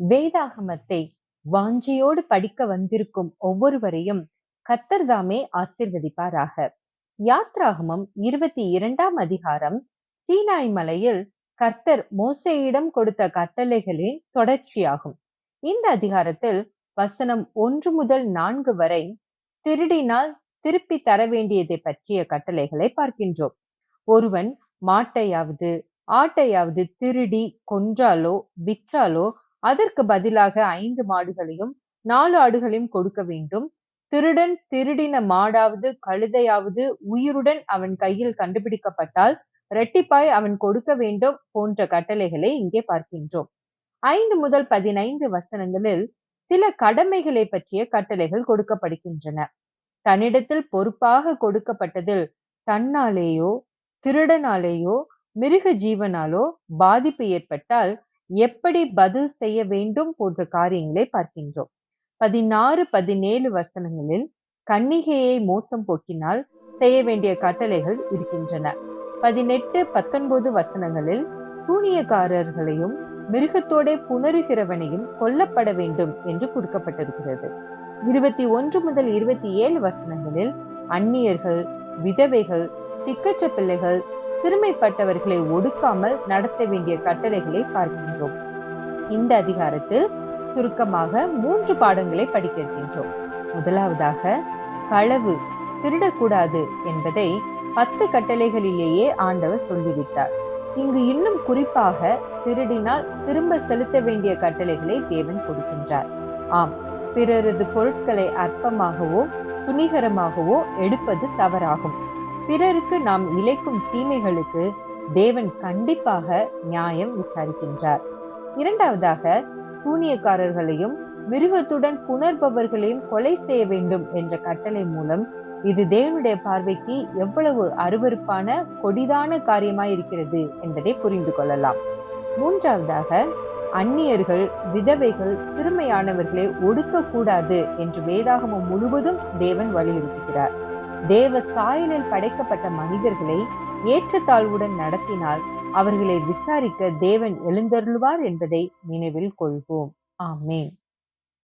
வேதாகமத்தை வாஞ்சியோடு படிக்க வந்திருக்கும் ஒவ்வொருவரையும் கத்தர்தாமே ஆசிர்வதிப்பாராக. யாத்ராகமம் இருபத்தி இரண்டாம் அதிகாரம் சீனாய் மலையில் கர்த்தர் மோசையிடம் கொடுத்த கட்டளைகளின் தொடர்ச்சியாகும். இந்த அதிகாரத்தில் வசனம் ஒன்று முதல் நான்கு வரை திருடினால் திருப்பி தர வேண்டியதை பற்றிய கட்டளைகளை பார்க்கின்றோம். ஒருவன் மாட்டையாவது ஆட்டையாவது திருடி கொன்றாலோ விற்றாலோ அதற்கு பதிலாக ஐந்து மாடுகளையும் நாலு ஆடுகளையும் கொடுக்க வேண்டும். திருடன் திருடின மாடாவது கழுதையாவது உயிருடன் அவன் கையில் கண்டுபிடிக்கப்பட்டால் இரட்டிப்பாய் அவன் கொடுக்க வேண்டும் போன்ற கட்டளைகளை இங்கே பார்க்கின்றோம். ஐந்து முதல் பதினைந்து வசனங்களில் சில கடமைகளை பற்றிய கட்டளைகள் கொடுக்கப்படுகின்றன. தன்னிடத்தில் பொறுப்பாக கொடுக்கப்பட்டதில் தன்னாலேயோ திருடனாலேயோ மிருக ஜீவனாலோ பாதிப்பு ஏற்பட்டால் எப்படி பதில் செய்ய வேண்டும் போன்ற காரியங்களை பார்க்கின்றோம். பதினாறு பதினேழு வசனங்களில் கன்னிகையை மோசம் போக்கினால் செய்ய வேண்டிய கட்டளைகள் இருக்கின்றன. பதினெட்டு பத்தொன்பது வசனங்களில் சூனியக்காரர்களையும் மிருகத்தோட புணருகிறவனையும் கொல்லப்பட வேண்டும் என்று கொடுக்கப்பட்டிருக்கிறது. இருபத்தி ஒன்று முதல் இருபத்தி ஏழு வசனங்களில் அந்நியர்கள் விதவைகள் திக்கற்ற பிள்ளைகள் சிறுமைப்பட்டவர்களை ஒடுக்காமல் நடத்த வேண்டிய கட்டளைகளை பார்க்கின்றோம். இந்த அதிகாரத்தில் சுருக்கமாக மூன்று பாடங்களை படிக்க இருக்கின்றோம். முதலாவதாக களவு திருடக்கூடாது என்பதை பத்து கட்டளைகளிலேயே ஆண்டவர் சொல்லிவிட்டார். இங்கு இன்னும் குறிப்பாக திருடினால் திரும்ப செலுத்த வேண்டிய கட்டளைகளை தேவன் கொடுக்கின்றார். ஆம் பிறரது பொருட்களை அற்பமாகவோ துணிகரமாகவோ எடுப்பது தவறாகும். பிறருக்கு நாம் இழைக்கும் தீமைகளுக்கு தேவன் கண்டிப்பாக நியாயம் விசாரிக்கின்றார். இரண்டாவதாக சூனியக்காரர்களையும் மிருகத்துடன் புணர்பவர்களையும் கொலை செய்ய வேண்டும் என்ற கட்டளை மூலம் இது தேவனுடைய பார்வைக்கு எவ்வளவு அருவருப்பான கொடிதான காரியமாய் இருக்கிறது என்பதை புரிந்து கொள்ளலாம். மூன்றாவதாக அந்நியர்கள் விதவைகள் திறமையானவர்களை ஒடுக்கக்கூடாது என்று வேதாகமம் முழுவதும் தேவன் வலியுறுத்துகிறார். தேவ சாயலில் படைக்கப்பட்ட மனிதர்களை ஏற்றத்தாழ்வுடன் நடத்தினால் அவர்களை விசாரிக்க தேவன் எழுந்தருள்வார் என்பதை நினைவில் கொள்வோம். ஆமேன்.